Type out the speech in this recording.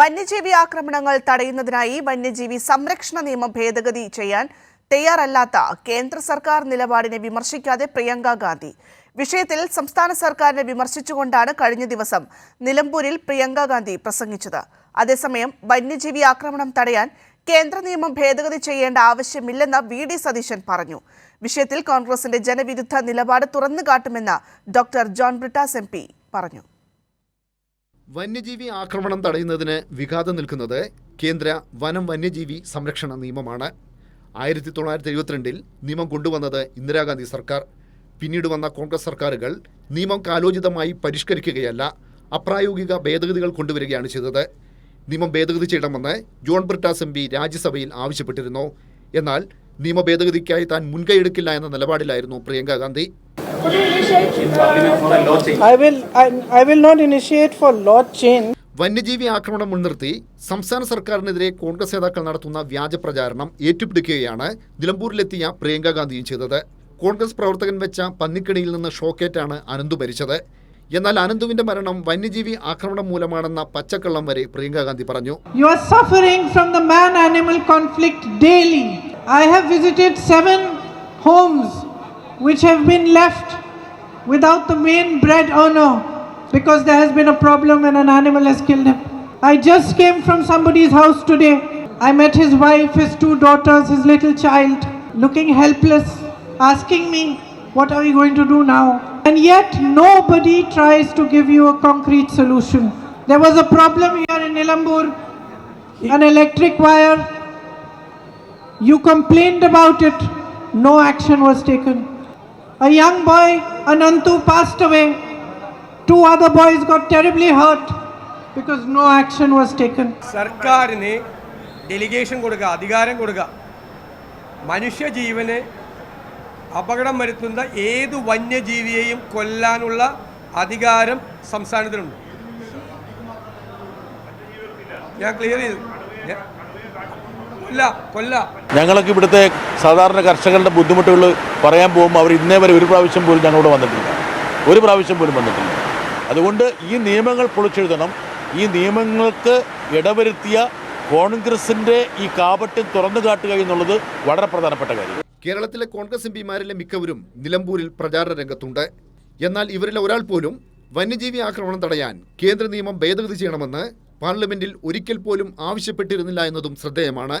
വന്യജീവി ആക്രമണങ്ങൾ തടയുന്നതിനായി വന്യജീവി സംരക്ഷണ നിയമം ഭേദഗതി ചെയ്യാൻ തയ്യാറല്ലാത്ത കേന്ദ്ര സർക്കാർ നിലപാടിനെ വിമർശിക്കാതെ പ്രിയങ്ക ഗാന്ധി. വിഷയത്തിൽ സംസ്ഥാന സർക്കാരിനെ വിമർശിച്ചുകൊണ്ടാണ് കഴിഞ്ഞ ദിവസം നിലമ്പൂരിൽ പ്രിയങ്ക ഗാന്ധി പ്രസംഗിച്ചത്. അതേസമയം വന്യജീവി ആക്രമണം തടയാൻ കേന്ദ്ര നിയമം ഭേദഗതി ചെയ്യേണ്ട ആവശ്യമില്ലെന്ന് വി ഡി സതീശൻ പറഞ്ഞു. വിഷയത്തിൽ കോൺഗ്രസിന്റെ ജനവിരുദ്ധ നിലപാട് തുറന്നു കാട്ടുമെന്ന് ഡോക്ടർ ജോൺ ബ്രിട്ടാസ് എം പറഞ്ഞു. വന്യജീവി ആക്രമണം തടയുന്നതിന് വിഘാതം നിൽക്കുന്നത് കേന്ദ്ര വനം വന്യജീവി സംരക്ഷണ നിയമമാണ്. ആയിരത്തി തൊള്ളായിരത്തി എഴുപത്തിരണ്ടിൽ നിയമം കൊണ്ടുവന്നത് ഇന്ദിരാഗാന്ധി സർക്കാർ. പിന്നീട് വന്ന കോൺഗ്രസ് സർക്കാരുകൾ നിയമം കാലോചിതമായി പരിഷ്കരിക്കുകയല്ല അപ്രായോഗിക ഭേദഗതികൾ കൊണ്ടുവരികയാണ് ചെയ്തത്. നിയമം ഭേദഗതി ചെയ്യണമെന്ന് ജോൺ ബ്രിട്ടാസ് എം പി രാജ്യസഭയിൽ ആവശ്യപ്പെട്ടിരുന്നു. എന്നാൽ നിയമ ഭേദഗതിക്കായി താൻ മുൻകൈയെടുക്കില്ല എന്ന നിലപാടിലായിരുന്നു Priyanka Gandhi. I will, I, I will not initiate for law change. വന്യജീവി ആക്രമണം മുൻനിർത്തി സംസ്ഥാന സർക്കാരിനെതിരെ കോൺഗ്രസ് നേതാക്കൾ നടത്തുന്ന വ്യാജ പ്രചാരണം ഏറ്റുപിടിക്കുകയാണ് നിലമ്പൂരിലെത്തിയ പ്രിയങ്ക ഗാന്ധിയും ചെയ്തത് കോൺഗ്രസ് പ്രവർത്തകൻ വെച്ച പന്നിക്കിണിയിൽ നിന്ന് ഷോക്കേറ്റാണ് അനന്തു മരിച്ചത് എന്നാൽ അനന്തുവിന്റെ മരണം വന്യജീവി ആക്രമണം മൂലമാണെന്ന പച്ചക്കള്ളം വരെ പ്രിയങ്ക ഗാന്ധി പറഞ്ഞു You are suffering from the man animal conflict daily. I have visited seven homes which have been left without the main bread oh earner because there has been a problem and an animal has killed him. I just came from somebody's house today. I met his wife, his two daughters, his little child, looking helpless, asking me, What are we going to do now? And yet, nobody tries to give you a concrete solution. There was a problem here in Nilambur, an electric wire. You complained about it, no action was taken. A young boy, Anantu, passed away. Two other boys got terribly hurt because no action was taken. സർക്കാരിന് delegation കൊടുക്കുക അധികാരം കൊടുക്കുക മനുഷ്യ ജീവന് അപകടം വരുത്തുന്ന ഏത് വന്യജീവിയെയും കൊല്ലാനുള്ള അധികാരം സംസ്ഥാനത്തിനുണ്ട് ഞാൻ ക്ലിയർ ചെയ്തു കൊല്ല ഞങ്ങളൊക്കെ ഇവിടുത്തെ സാധാരണ കർഷകരുടെ ബുദ്ധിമുട്ടുകൾ പറയാൻ പോകുമ്പോൾ അവർ ഇന്നേ വരെ ഒരു പ്രാവശ്യം പോലും ഞങ്ങളോട് വന്നിട്ടില്ല. ഒരു പ്രാവശ്യം പോലും വന്നിട്ടില്ല. അതുകൊണ്ട് ഈ നിയമങ്ങൾ പൊളിച്ചെഴുതണം. ഈ നിയമങ്ങൾക്ക് ഇടവരുത്തിയ കോൺഗ്രസിന്റെ ഈ കാപട്യം തുറന്നു കാട്ടുക എന്നുള്ളത് വളരെ പ്രധാനപ്പെട്ട കാര്യം. കേരളത്തിലെ കോൺഗ്രസ് എം പിമാരിലെ മിക്കവരും നിലമ്പൂരിൽ പ്രചാരണ രംഗത്തുണ്ട്. എന്നാൽ ഇവരിൽ ഒരാൾ പോലും വന്യജീവി ആക്രമണം തടയാൻ കേന്ദ്ര നിയമം ഭേദഗതി ചെയ്യണമെന്ന് പാർലമെന്റിൽ ഒരിക്കൽ പോലും ആവശ്യപ്പെട്ടിരുന്നില്ല എന്നതും ശ്രദ്ധേയമാണ്.